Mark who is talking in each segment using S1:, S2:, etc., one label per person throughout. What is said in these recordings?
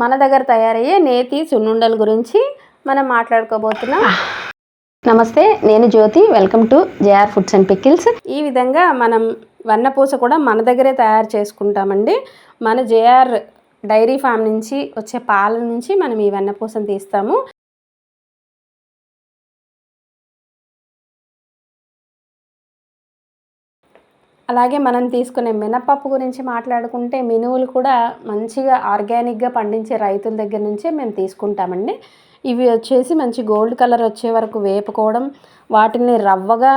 S1: మన దగ్గర తయారయ్యే నేతి సున్నుండల గురించి మనం మాట్లాడుకోబోతున్నాం. నమస్తే నేను Jyothi. Welcome to JR foods and pickles ఈ విధంగా మనం వెన్నపూస కూడా మన దగ్గరే తయారు చేసుకుంటామండి. మన జేఆర్ డైరీ ఫామ్ నుంచి వచ్చే పాల నుంచి మనం ఈ వెన్నపూసను తీస్తాము. అలాగే మనం తీసుకునే మినపప్పు గురించి మాట్లాడుకుంటే మినువులు కూడా మంచిగా ఆర్గానిక్గా పండించే రైతుల దగ్గర నుంచే మేము తీసుకుంటామండి. ఇవి వచ్చేసి మంచి గోల్డ్ కలర్ వచ్చే వరకు వేపుకోవడం వాటిని రవ్వగా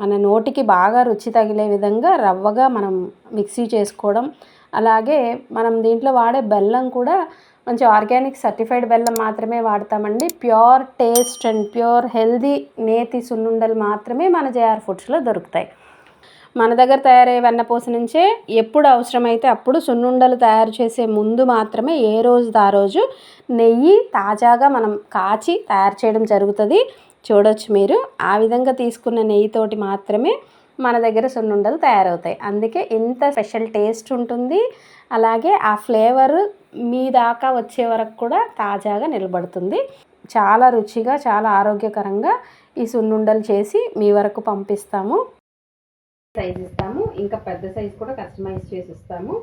S1: మన నోటికి బాగా రుచి తగిలే విధంగా రవ్వగా మనం మిక్సీ చేసుకోవడం అలాగే మనం దీంట్లో వాడే బెల్లం కూడా మంచి ఆర్గానిక్ సర్టిఫైడ్ బెల్లం మాత్రమే వాడతామండి. Pure taste and pure healthy నేతి సున్నుండలు మాత్రమే మన జేఆర్ ఫుడ్స్లో దొరుకుతాయి. మన దగ్గర తయారయ్యే వెన్నపూస నుంచే ఎప్పుడు అవసరమైతే అప్పుడు సున్నుండలు తయారు చేసే ముందు మాత్రమే ఏ రోజు ఆ రోజు నెయ్యి తాజాగా మనం కాచి తయారు చేయడం జరుగుతుంది. చూడొచ్చు మీరు. ఆ విధంగా తీసుకున్న నెయ్యితోటి మాత్రమే మన దగ్గర సున్నుండలు తయారవుతాయి. అందుకే ఇంత స్పెషల్ టేస్ట్ ఉంటుంది. అలాగే ఆ ఫ్లేవర్ మీ దాకా వచ్చే వరకు కూడా తాజాగా నిలబడుతుంది. చాలా రుచిగా చాలా ఆరోగ్యకరంగా ఈ సున్నుండలు చేసి మీ వరకు పంపిస్తాము. సైజ్ ఇస్తాము. ఇంకా పెద్ద సైజ్ కూడా కస్టమైజ్ చేసి ఇస్తాము.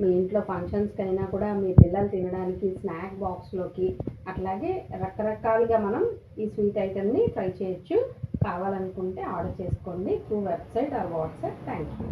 S1: మీ ఇంట్లో ఫంక్షన్స్కి అయినా కూడా మీ పిల్లలు తినడానికి స్నాక్ బాక్స్లోకి అట్లాగే రకరకాలుగా మనం ఈ స్వీట్ ఐటెంని ట్రై చేయొచ్చు. కావాలనుకుంటే ఆర్డర్ చేసుకోండి. Through website or WhatsApp thank you